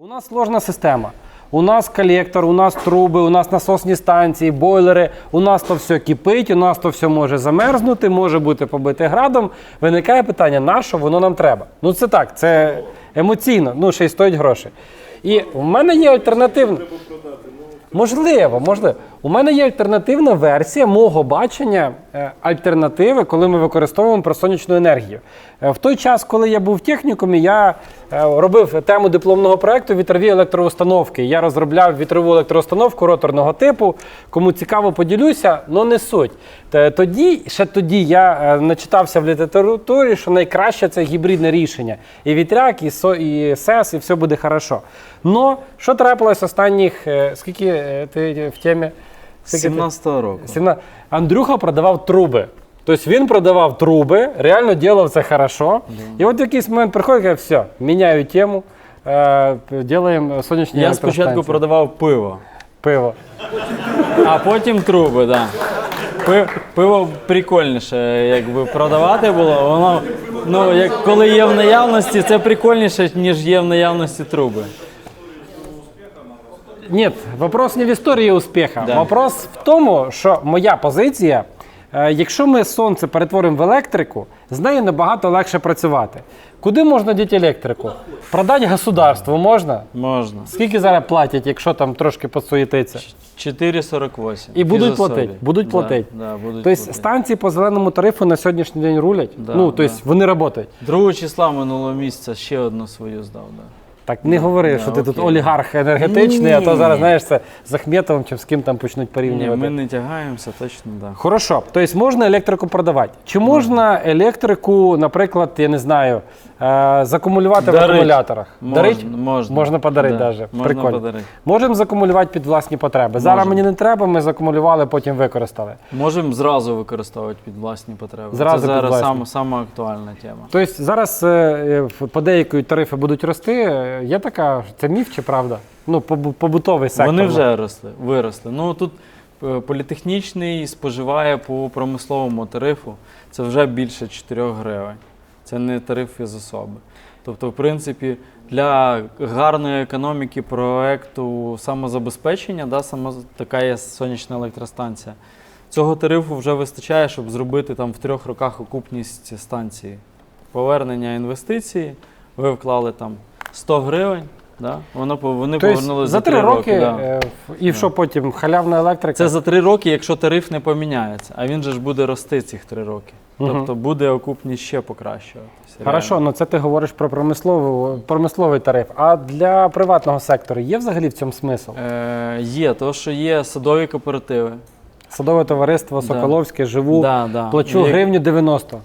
У нас сложна система. У нас колектор, у нас труби, у нас насосні станції, бойлери. У нас то все кипить, у нас то все може замерзнути, може бути побите градом. Виникає питання, на що воно нам треба? Ну це так, це емоційно, ну ще й стоїть гроші. І в мене є альтернативна. Можливо, можливо. У мене є альтернативна версія мого бачення е, альтернативи, коли ми використовуємо про сонячну енергію. Е, В той час, коли я був в технікумі, я е, робив тему дипломного проекту вітрові електроустановки. Я розробляв вітрову електроустановку роторного типу. Кому цікаво, поділюся, але не суть. Та Тоді, ще тоді я е, начитався в літературі, що найкраще це гібридне рішення. І вітряк, і, со, і СЕС, і все буде хорошо. Но що трапилось останніх, е, скільки е, ти в темі? 17-го року. Сімна- Андрюха продавав труби. Тобто він продавав труби, реально робив це хорошо. І от в якийсь момент приходить каже, все, міняю тему, е, делаємо сонячні Я спочатку продавав пиво, пиво. а потім труби, так. Да. Пиво прикольніше, якби продавати було. Воно, ну, як коли є в наявності, це прикольніше, ніж є в наявності труби. Ні, вопрос не в історії успіха. Да. Вопрос в тому, що моя позиція, е, якщо ми сонце перетворимо в електрику, з нею набагато легше працювати. Куди можна діти електрику? Продати государству можна? Можна. Скільки зараз платять, якщо там трошки подсуєтиться? 4,48. І будуть платити, будуть Да, платити. Да, будуть Тобто платити. станції по зеленому тарифу на сьогоднішній день рулять. Да, ну, тобто да. вони працюють. 2 числа минулого місяця ще одну свою здав. Да. Так не говори, да, що ти тут олігарх енергетичний, а то зараз знаєш це з Ахметовим чи з ким там почнуть Ні, порівнювати. ми не тягаємося, точно так. Да. Хорошо, тобто можна електрику продавати. Чи можна електрику, наприклад, я не знаю, е, закумулювати в акумуляторах? Можна, Дарить? можна. Можна подарити Да, навіть. можна Прикольно. подарити. Можемо закумулювати під власні потреби. Зараз Можемо. мені не треба, ми закумулювали, потім використали. Можемо зразу використовувати під власні потреби. Зразу Це під зараз власні. саме, саме актуальна тема. Тобто зараз е, е, подеякі тарифи будуть рости. Е, Є така, це міф чи правда? Ну, побу- побутовий сектор. Вони вже росли, виросли. Ну тут е, політехнічний споживає по промисловому тарифу. Це вже більше 4 гривень. Це не тариф із особи. Тобто, в принципі, для гарної економіки проекту самозабезпечення, да, само, така є сонячна електростанція. Цього тарифу вже вистачає, щоб зробити там в трьох роках окупність станції. Повернення інвестицій, ви вклали там 100 гривень, да? воно, вони Тобто повернули за три роки, да. е, і що потім? Халявна електрика? Це за три роки, якщо тариф не поміняється, а він же ж буде рости цих три роки. Тобто буде окупність ще покращуватися. Хорошо, ну це ти говориш про промислову, промисловий тариф. А для приватного сектору є взагалі в цьому смисл? Е, є, то що є садові кооперативи. Садове товариство Да. Соколовське, живу, Да, да. плачу Є- гривню 90.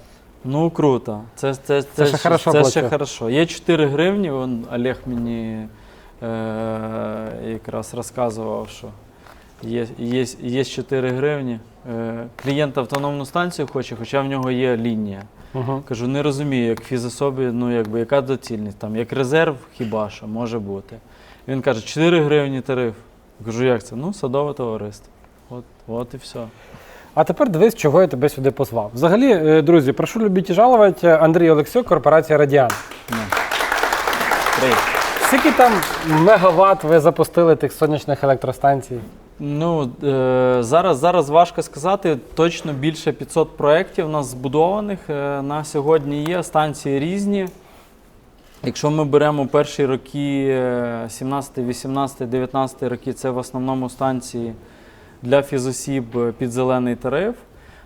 Ну круто. Це, це, це, ще ж- хорошо це плачу. ще хорошо. Є 4 гривні, вон Олег мені е, якраз розказував, що є, є, є 4 гривні. Е, клієнт автономну станцію хоче, хоча в нього є лінія. Угу. Кажу, не розумію, як фізособі, ну якби яка доцільність там, як резерв, хіба що може бути. Він каже, 4 гривні тариф. Кажу, як це? Ну, садове товариство. От, от і все. А тепер дивись, чого я тебе сюди позвав. Взагалі, е, друзі, прошу любіть і жалувати. Андрій Олексюк, корпорація Радіан. Ну. Скільки там мегаватт ви запустили тих сонячних електростанцій? Ну, е, зараз, зараз важко сказати. Точно більше 500 проєктів нас збудованих. Е, на сьогодні є станції різні. Якщо ми беремо перші роки, е, 17, 18, 19 роки, це в основному станції для фізосіб е, під зелений тариф.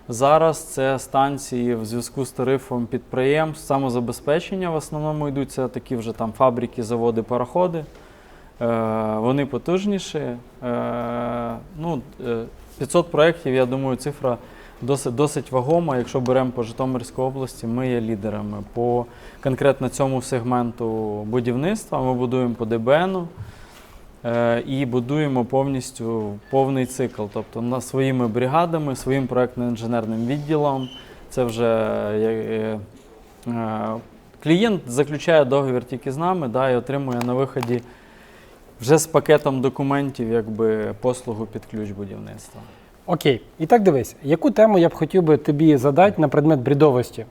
Зараз це станції в зв'язку з тарифом підприємств, самозабезпечення в основному йдуть. Це такі вже там фабрики, заводи, пароходи. Е, Вони потужніші. Е, Ну, е, 500 проєктів, я думаю, цифра досить, досить вагома. Якщо беремо по Житомирській області, ми є лідерами по конкретно цьому сегменту будівництва. Ми будуємо по ДБНу е, і будуємо повністю повний цикл, тобто своїми бригадами, своїм проєктно-інженерним відділом. Це вже е, е, е, клієнт заключає договір тільки з нами да, і отримує на виході вже з пакетом документів якби послугу під ключ будівництва. Окей, і так дивись, яку тему я б хотів би тобі задати на предмет брідовості?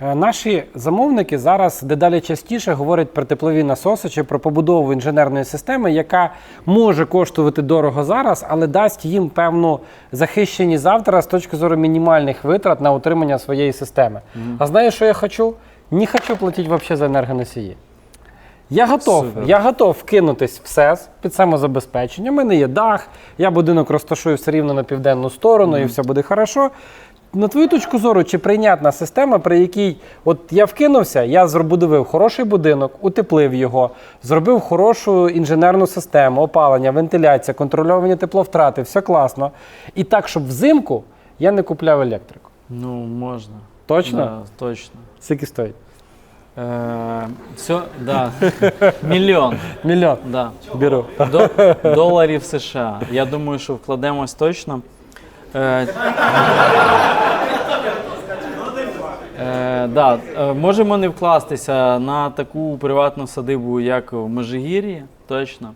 Е, Наші замовники зараз дедалі частіше говорять про теплові насоси чи про побудову інженерної системи, яка може коштувати дорого зараз, але дасть їм певну захищеність завтра з точки зору мінімальних витрат на утримання своєї системи. А знаєш, що я хочу? Не хочу платити взагалі за енергоносії. Я готов, Супер. я готов вкинутись в СЕС під самозабезпечення. У мене є дах, я будинок розташую все рівно на південну сторону і все буде хорошо. На твою точку зору, чи прийнятна система, при якій от я вкинувся, я зробудовив хороший будинок, утеплив його, зробив хорошу інженерну систему, опалення, вентиляція, контрольовані тепловтрати, все класно. І так, щоб взимку я не купляв електрику. Ну, можна. Точно? Да, точно. Скільки стоїть? Е, все, да. Мільйон. Мільйон. Да. Беру. До, доларів США. Я думаю, що вкладемось точно. Е, е, да, е, можемо не вкластися на таку приватну садибу, як в Межигір'ї, точно.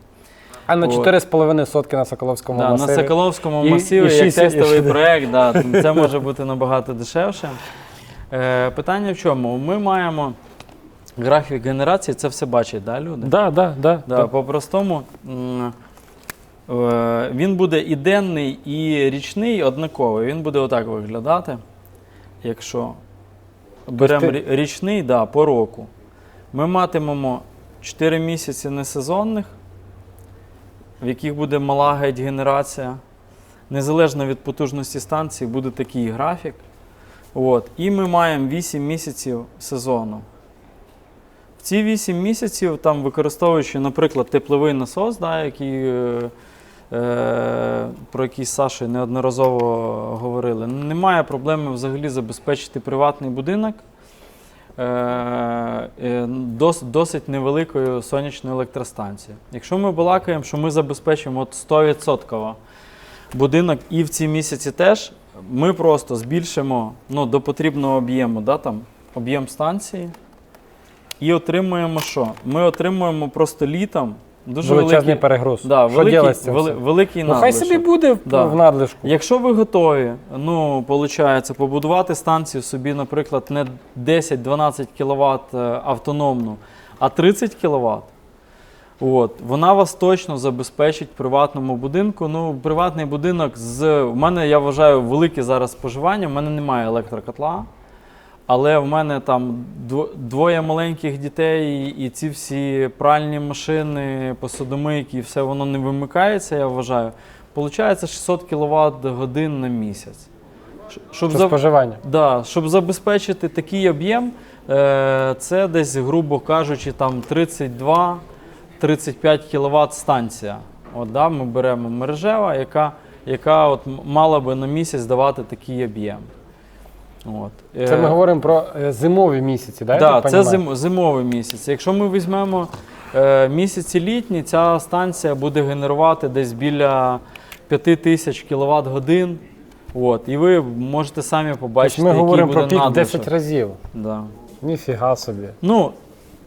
А на 4,5 сотки на Соколовському Да, на. Соколовському І- масиві, і як шість- тестовий і- проєкт, да, це може бути набагато дешевше. Е, питання в чому? Ми маємо графік генерації, це все бачать, да, люди? Да, да, да, Да, да. По-простому, е, він буде і денний, і річний однаковий. Він буде отак виглядати. Якщо беремо ти- річний, да, по року. Ми матимемо 4 місяці несезонних, в яких буде мала геть генерація. Незалежно від потужності станції, буде такий графік. От. І ми маємо 8 місяців сезону. Ці 8 місяців, там, використовуючи, наприклад, тепловий насос, да, який, е, е, про який з Сашою неодноразово говорили, немає проблеми взагалі забезпечити приватний будинок е, е, дос, досить невеликою сонячною електростанцією. Якщо ми балакаємо, що ми забезпечимо от 100% будинок і в ці місяці теж, ми просто збільшимо ну, до потрібного об'єму, да, об'єм станції. І отримуємо що? Ми отримуємо просто літом дуже Величезний великий, перегруз. да, що великий, делать з цим вели- всім? великий Ну, хай собі буде в- Да. в надлишку. Якщо ви готові, ну, виходить, побудувати станцію собі, наприклад, не 10-12 кВт автономну, а 30 кВт, от, вона вас точно забезпечить в приватному будинку. Ну, приватний будинок з. У мене, я вважаю, велике зараз споживання, в мене немає електрокотла. Але в мене там двоє маленьких дітей, і ці всі пральні машини, посудомийки, і все воно не вимикається, я вважаю. Получається 600 кВт годин на місяць. Щоб, Це за... споживання. да, щоб забезпечити такий об'єм, е, це десь, грубо кажучи, там 32-35 кВт станція. От, да, ми беремо мережева, яка, яка от мала би на місяць давати такий об'єм. От. Це Е, ми говоримо про е, зимові місяці, да? Да, так це зим, зимовий місяць. Якщо ми візьмемо е, місяці літні, ця станція буде генерувати десь біля 5000 кВт годин. От, і ви можете самі побачити, Тобто ми який говоримо буде про пік надлишок. 10 разів. Да. Ніфіга собі. Ну,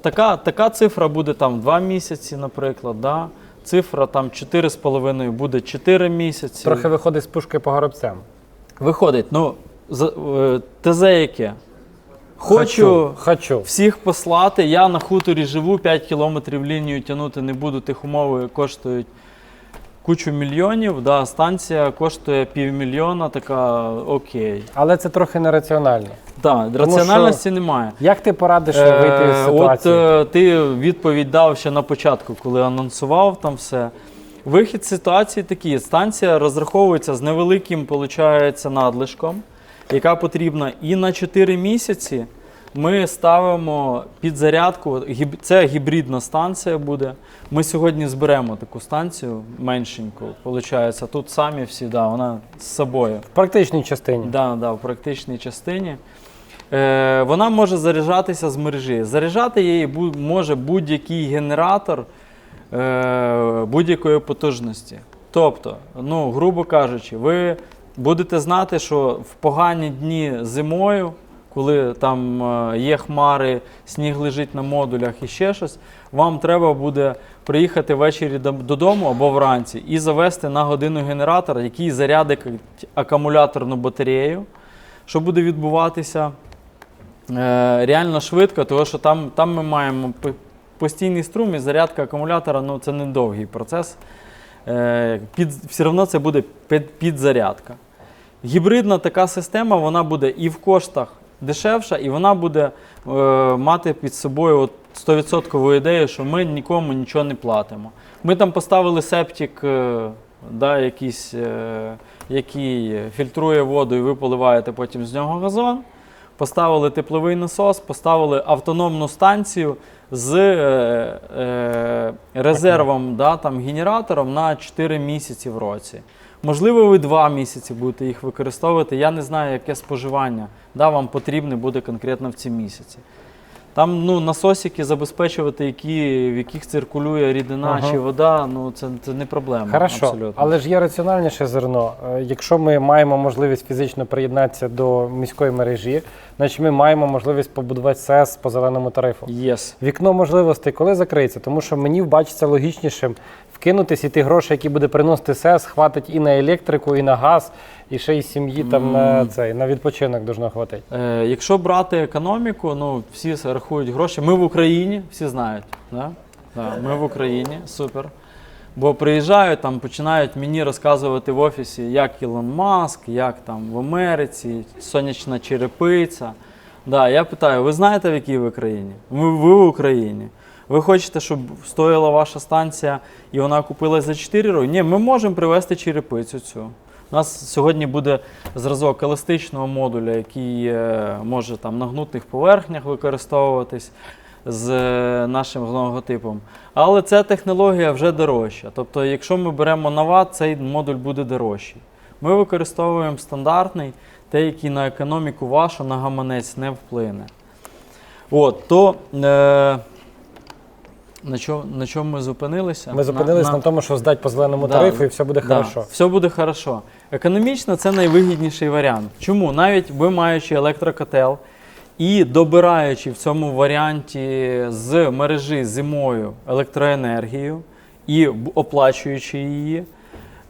така, така цифра буде там 2 місяці, наприклад. Да? Цифра там 4,5 буде 4 місяці. Трохи виходить з пушки по горобцям. Виходить, ну, е, ТЗ яке? Хочу, Хочу. всіх послати. Я на хуторі живу, 5 кілометрів лінію тягнути не буду. Тих умови коштують кучу мільйонів. Да, станція коштує півмільйона, така окей. Але це трохи нераціонально. Так, що- раціональності немає. Як ти порадиш Е, вийти з ситуації? От е, ти відповідь дав ще на початку, коли анонсував там все. Вихід з ситуації такий: станція розраховується з невеликим, виходить, надлишком, яка потрібна і на 4 місяці. Ми ставимо під зарядку. Це гібридна станція буде. Ми сьогодні зберемо таку станцію меншеньку. Виходить, тут самі всі, да, вона з собою. В практичній частині. Да, да, в практичній частині. Е, вона може заряджатися з мережі. Заряджати її може будь-який генератор е, будь-якої потужності. Тобто, ну, грубо кажучи, ви будете знати, що в погані дні зимою, коли там е, є хмари, сніг лежить на модулях і ще щось, вам треба буде приїхати ввечері додому або вранці і завести на годину генератор, який зарядить акумуляторну батарею. Що буде відбуватися? е, реально швидко, тому що там, там ми маємо постійний струм і зарядка акумулятора ну, це недовгий процес. Е, під, все одно це буде під, підзарядка. Гібридна така система вона буде і в коштах дешевша, і вона буде е, мати під собою от 100% ідею, що ми нікому нічого не платимо. Ми там поставили септик, е, да, якийсь, е, який фільтрує воду, і ви поливаєте потім з нього газон. Поставили тепловий насос, поставили автономну станцію з е, е, резервом, да, там, генератором на 4 місяці в році. Можливо, ви 2 місяці будете їх використовувати. Я не знаю, яке споживання да, вам потрібне буде конкретно в ці місяці. Там ну, насосики забезпечувати, які, в яких циркулює рідина Ага. чи вода, ну це, це не проблема. Хорошо, абсолютно. але ж є раціональніше зерно. Е, Якщо ми маємо можливість фізично приєднатися до міської мережі, значить ми маємо можливість побудувати СЕС по зеленому тарифу. Yes. Вікно можливостей коли закриється, тому що мені бачиться логічнішим вкинутись і ті гроші, які буде приносити СЕС, хватить і на електрику, і на газ, і ще й сім'ї там на цей на відпочинок должно хватити. Е, якщо брати економіку, ну всі рахують гроші. Ми в Україні, всі знають. Да? Да, ми в Україні, супер. Бо приїжджають, там починають мені розказувати в офісі, як Ілон Маск, як там в Америці, сонячна черепиця. Да, я питаю, ви знаєте, в якій ви країні? Ви, ви в Україні. Ви хочете, щоб стояла ваша станція і вона купилась за 4 роки? Ні, ми можемо привезти черепицю цю. У нас сьогодні буде зразок еластичного модуля, який е, може там на гнутних поверхнях використовуватись з е, нашим логотипом. Але ця технологія вже дорожча. Тобто, якщо ми беремо новат, цей модуль буде дорожчий. Ми використовуємо стандартний, той, який на економіку вашу, на гаманець не вплине. От, то е, на, чому, на чому ми зупинилися? Ми зупинились на, тому, що здати по зеленому Да. тарифу, і все буде Да, хорошо. Все буде хорошо. Економічно це найвигідніший варіант. Чому? Навіть ви маючи електрокотел і добираючи в цьому варіанті з мережі зимою електроенергію і оплачуючи її.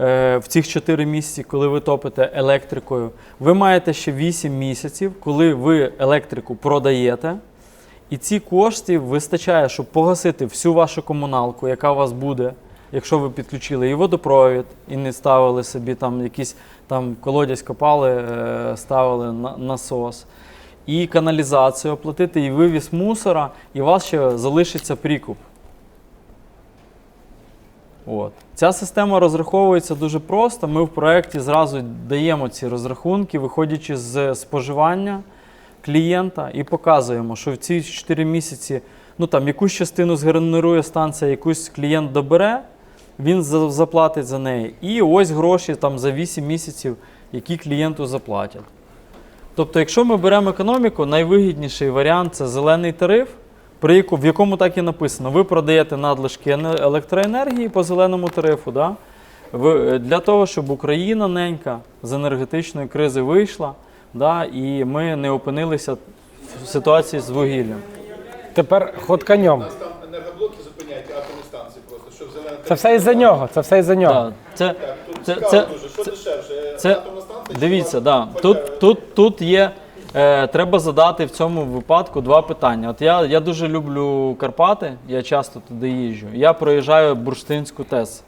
е, В цих 4 місяці, коли ви топите електрикою, ви маєте ще 8 місяців, коли ви електрику продаєте, і ці коштів вистачає, щоб погасити всю вашу комуналку, яка у вас буде, якщо ви підключили і водопровід, і не ставили собі там якісь там колодязь копали, е, ставили на- насос, і каналізацію оплатити, і вивіз мусора, і у вас ще залишиться прикуп. От. Ця система розраховується дуже просто. Ми в проєкті зразу даємо ці розрахунки, виходячи з споживання клієнта, і показуємо, що в ці 4 місяці ну, там, якусь частину згенерує станція, якусь клієнт добере, він заплатить за неї. І ось гроші там, за 8 місяців, які клієнту заплатять. Тобто, якщо ми беремо економіку, найвигідніший варіант це зелений тариф, при яку, в якому так і написано, ви продаєте надлишки електроенергії по зеленому тарифу. Да? Е, для того, щоб Україна ненька з енергетичної кризи вийшла, да, і ми не опинилися в ситуації з вугіллям. Тепер ход конем. нас там енергоблоки зупиняють атомні станції просто, щоб зелена Це все із-за нього. Це все із-за нього. Да, це, Так, тут це, цікаво це, дуже, що дешевше, це- атомна станція? чи Дивіться, да. Тут, тут, тут є. Е, треба задати в цьому випадку два питання. От я, я дуже люблю Карпати, я часто туди їжджу. Я проїжджаю Бурштинську ТЕС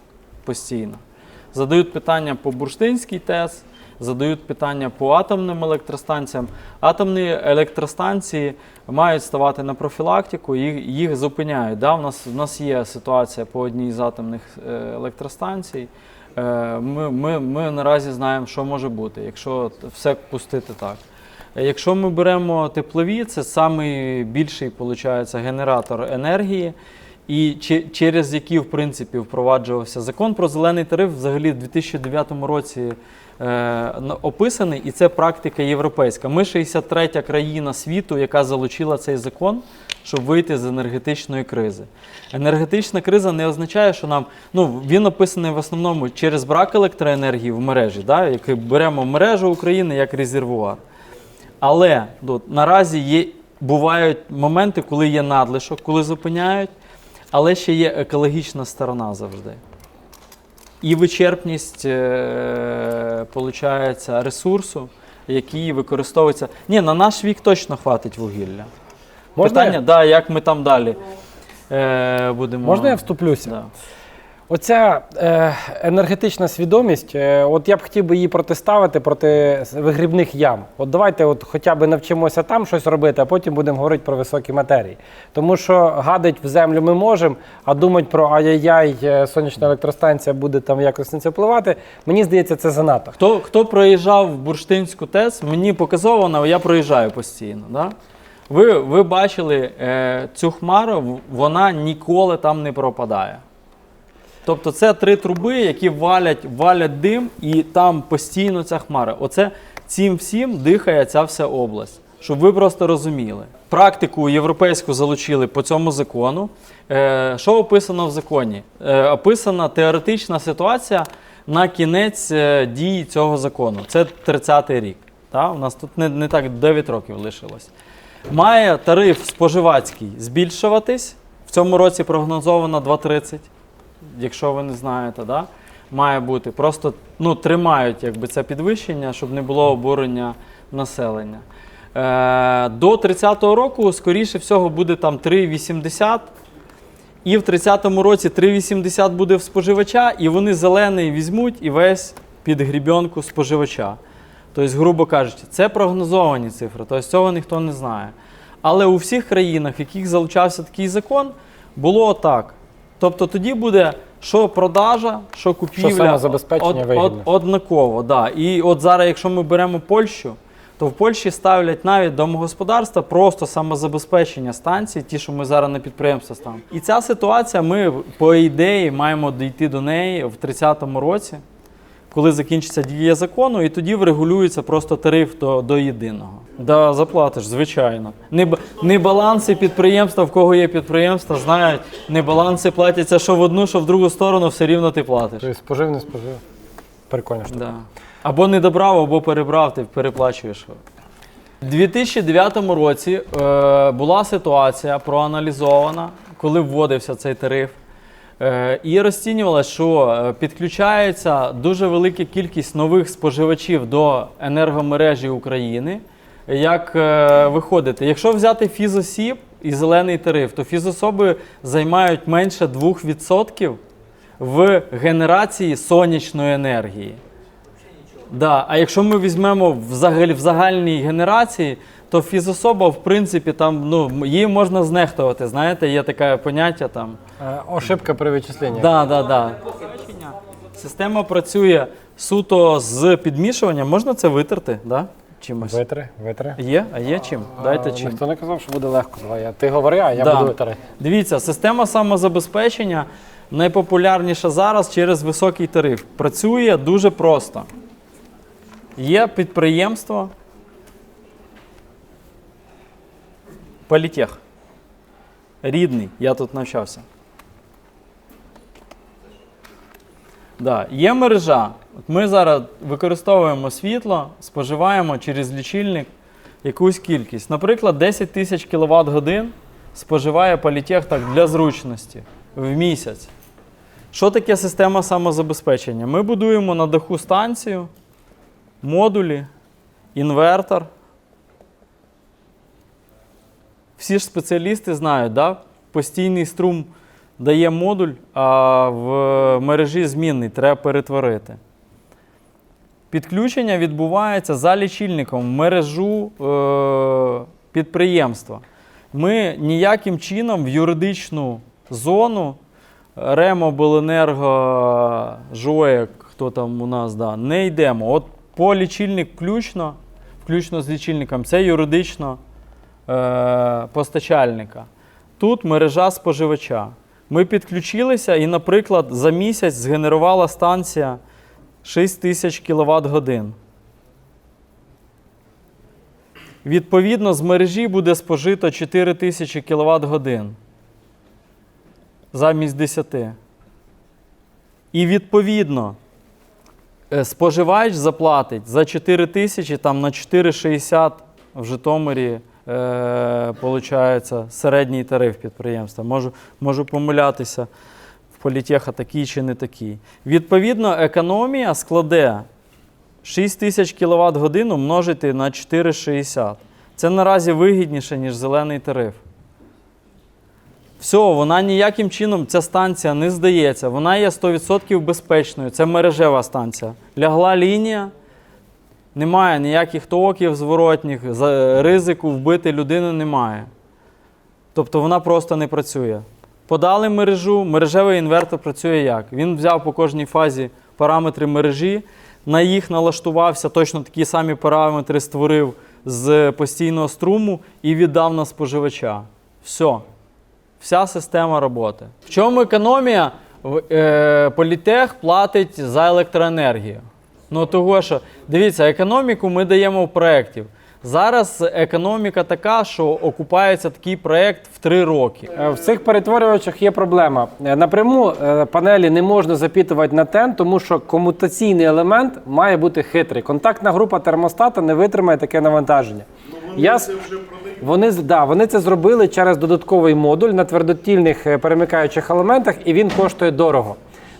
постійно. Задають питання по Бурштинській ТЕС, задають питання по атомним електростанціям. Атомні електростанції мають ставати на профілактику, їх, їх зупиняють. Да? У, нас, у нас є ситуація по одній з атомних е, електростанцій. Е, Ми, ми, ми наразі знаємо, що може бути, якщо все пустити так. Якщо ми беремо теплові, це найбільший генератор енергії, і че- через які, в принципі, впроваджувався закон про зелений тариф, взагалі в 2009 році описаний, і це практика європейська. Ми 63 країна світу, яка залучила цей закон, щоб вийти з енергетичної кризи. Енергетична криза не означає, що нам ну він описаний в основному через брак електроенергії в мережі, да, який беремо мережу України як резервуар. Але ну, наразі є, бувають моменти, коли є надлишок, коли зупиняють, але ще є екологічна сторона завжди. І вичерпність е, получається, ресурсу який використовується. Ні, на наш вік точно хватить вугілля. Можна Питання, я? да, як ми там далі е, будемо. Можна я вступлюся? Да. Оця е, енергетична свідомість, е, от я б хотів би її протиставити проти вигрібних ям. От давайте от хоча б навчимося там щось робити, а потім будемо говорити про високі матерії. Тому що гадить в землю ми можемо, а думати про ай-яй-яй, е, сонячна електростанція буде там якось на це впливати. Мені здається, це занадто. Хто, хто проїжджав в Бурштинську ТЕЦ, мені показово, але я проїжджаю постійно. Да? Ви, ви бачили е, цю хмару, вона ніколи там не пропадає. Тобто це три труби, які валять, валять дим, і там постійно ця хмара. Оце цим всім дихає ця вся область. Щоб ви просто розуміли. Практику європейську залучили по цьому закону. Е, що описано в законі? Е, описана теоретична ситуація на кінець е, дії цього закону. Це 30-й рік. Та? У нас тут не, не так 9 років лишилось. Має тариф споживацький збільшуватись. В цьому році прогнозовано 2,30 якщо ви не знаєте, да? має бути. Просто ну, тримають якби, це підвищення, щоб не було обурення населення. Е, до 30-го року, скоріше всього, буде там 3,80. І в 30-му році 3,80 буде в споживача, і вони зелений візьмуть і весь під грібенку споживача. Тобто, грубо кажучи, це прогнозовані цифри, тобто цього ніхто не знає. Але у всіх країнах, в яких залучався такий закон, було так. Тобто тоді буде що продажа, що купівля самозабезпечення вигідно. однаково. Да. І от зараз, якщо ми беремо Польщу, то в Польщі ставлять навіть домогосподарства просто самозабезпечення станцій, ті, що ми зараз на підприємства ставимо. І ця ситуація, ми по ідеї маємо дійти до неї в 30-му році, коли закінчиться дія закону, і тоді врегулюється просто тариф до, до єдиного. Да, заплатиш, звичайно. Не, не баланси підприємства, в кого є підприємства, знають, не баланси платяться що в одну, що в другу сторону, все рівно ти платиш. Тобто спожив, не спожив. Прикольно штука. Да. Або не добрав, або перебрав, ти переплачуєш. У 2009 році е, була ситуація проаналізована, коли вводився цей тариф. Е, і розцінювалося, що е, підключається дуже велика кількість нових споживачів до енергомережі України. Як е, виходити? Якщо взяти фізосіб і зелений тариф, то фізособи займають менше 2% в генерації сонячної енергії. Да. А якщо ми візьмемо взагалі в загальній генерації, то фізособа, в принципі, там ну, її можна знехтувати. Знаєте, є таке поняття там. Е, Ошибка при вичисленні. Да, да, да. Система працює суто з підмішуванням. Можна це витерти? Да? Чимось. Витри, витри. Є? А є чим? Дайте чим. Ніхто не казав, що буде легко. Давай, я- ти говори, а я Да. буду витирати. Дивіться, система самозабезпечення найпопулярніша зараз через високий тариф. Працює дуже просто. Є підприємство Політех. Рідний, я тут навчався. Да. Є мережа. От ми зараз використовуємо світло, споживаємо через лічильник якусь кількість. Наприклад, 10 тисяч кВт годин споживає політех так для зручності в місяць. Що таке система самозабезпечення? Ми будуємо на даху станцію, модулі, інвертор. Всі ж спеціалісти знають, да? постійний струм дає модуль, а в мережі змінний треба перетворити. Підключення відбувається за лічильником в мережу е- підприємства. Ми ніяким чином в юридичну зону Ремобленерго, ЖОЕК, хто там у нас, да, не йдемо. От по лічильник включно, включно з лічильником, це юридично е- постачальника. Тут мережа споживача. Ми підключилися і, наприклад, за місяць згенерувала станція 6 тисяч кВт годин. Відповідно, з мережі буде спожито 4 тисячі кВт годин замість 10. І відповідно е, споживач заплатить за 4 тисячі там на 4,60 в Житомирі. Е, получається середній тариф підприємства. Можу, можу помилятися політеха такий чи не такий. Відповідно, економія складе 6 тисяч кВт годину множити на 4,60. Це наразі вигідніше, ніж зелений тариф. Все, вона ніяким чином, ця станція не здається. Вона є 100% безпечною. Це мережева станція. Лягла лінія, немає ніяких токів зворотніх, ризику вбити людину немає. Тобто вона просто не працює. Подали мережу, мережевий інвертор працює як? Він взяв по кожній фазі параметри мережі, на їх налаштувався, точно такі самі параметри створив з постійного струму і віддав на споживача. Все. Вся система роботи. В чому економія? Е, Політех платить за електроенергію. Ну того що, дивіться, економіку ми даємо в проєктів. Зараз економіка така, що окупається такий проєкт в три роки. Е, В цих перетворювачах є проблема. Е, Напряму е, панелі не можна запітувати на тен, тому що комутаційний елемент має бути хитрий. Контактна група термостата не витримає таке навантаження. Я, с- вони, з- да, вони це зробили через додатковий модуль на твердотільних перемикаючих елементах, і він коштує дорого.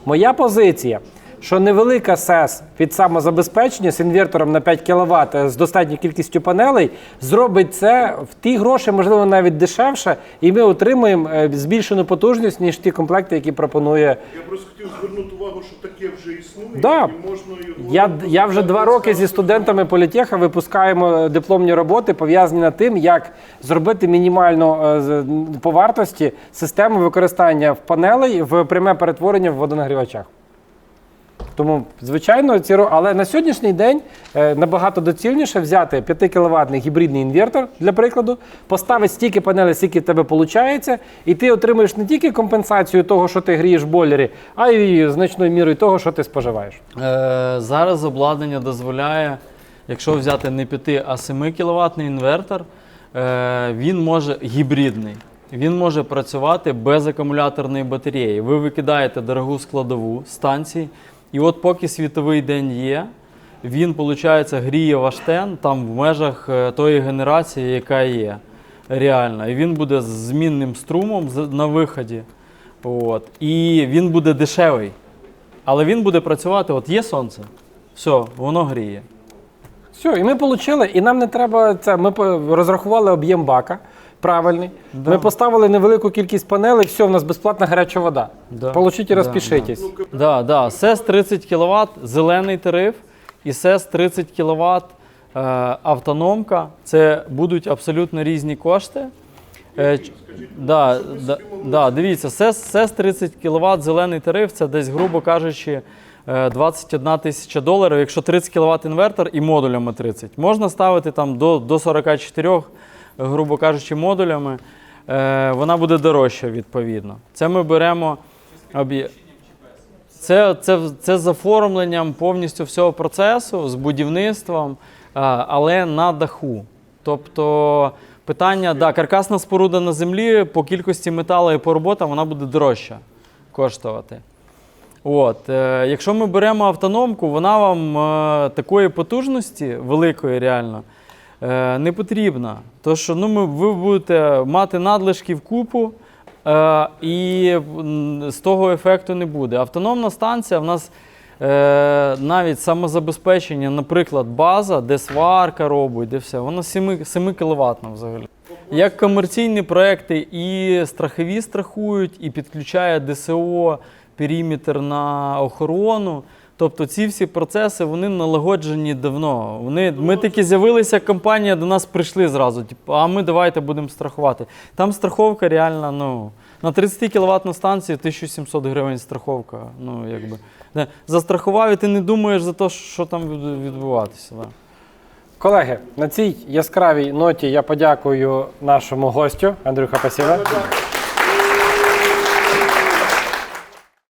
Моя позиція, що невелика СЕС під самозабезпечення з інвертором на 5 кВт з достатньою кількістю панелей зробить це в ті гроші, можливо, навіть дешевше, і ми отримуємо е, збільшену потужність, ніж ті комплекти, які пропонує. Я просто хотів звернути увагу, що таке вже існує, Да. і можна його. Я, я вже два роки зі студентами політеха випускаємо дипломні роботи, пов'язані над тим, як зробити мінімально е, з- по вартості систему використання в панелей в пряме перетворення в водонагрівачах. Тому, звичайно, ці але на сьогоднішній день е, набагато доцільніше взяти 5 кВт гібридний інвертор, для прикладу, поставити стільки панелей, скільки в тебе виходить, і ти отримуєш не тільки компенсацію того, що ти грієш в бойлері, а й значною мірою того, що ти споживаєш. Е, зараз обладнання дозволяє, якщо взяти не 5, а 7 кВт інвертор, е, він може гібридний. Він може працювати без акумуляторної батареї. Ви викидаєте дорогу складову станції, і от поки світовий день є, він, виходить, гріє ваш тен там в межах е, тої генерації, яка є реально. І він буде з змінним струмом на виході. От. І він буде дешевий. Але він буде працювати, от є сонце, все, воно гріє. Все, і ми отримали, і нам не треба це. Ми розрахували об'єм бака правильний. Ми поставили невелику кількість панелей, все, в нас безплатна гаряча вода. Да. Получіть і Да, розпишитесь. Да, да. СЕС 30 кВт, зелений тариф, і СЕС 30 кВт е, автономка. Це будуть абсолютно різні кошти. Е, да, да, да, дивіться, СЕС, СЕС 30 кВт, зелений тариф це десь, грубо кажучи, е, 21 тисяча доларів, якщо 30 кВт інвертор і модулями 30. Можна ставити там до, до 44, грубо кажучи, модулями. Е, Вона буде дорожча, відповідно. Це ми беремо об'є... Це, це, це з оформленням повністю всього процесу, з будівництвом, але на даху. Тобто питання, да, каркасна споруда на землі по кількості металу і по роботам вона буде дорожча коштувати. От, е, якщо ми беремо автономку, вона вам е, такої потужності, великої реально, не потрібна. Тому що ну, ми, ви будете мати надлишки в купу, е, і з того ефекту не буде. Автономна станція в нас е, навіть самозабезпечення, наприклад, база, де сварка робить, де все, вона 7, 7 кВт взагалі. Як комерційні проекти і страхові страхують, і підключає ДСО периметр на охорону. Тобто ці всі процеси вони налагоджені давно. Вони, ми тільки з'явилися, компанія до нас прийшли зразу. Типу, а ми давайте будемо страхувати. Там страховка реально, ну, на 30 кВт станції 1700 гривень страховка. Ну, якби. Застрахував і ти не думаєш за те, що там буде відбуватися. Да. Колеги, на цій яскравій ноті я подякую нашому гостю Андрюха Пасіва.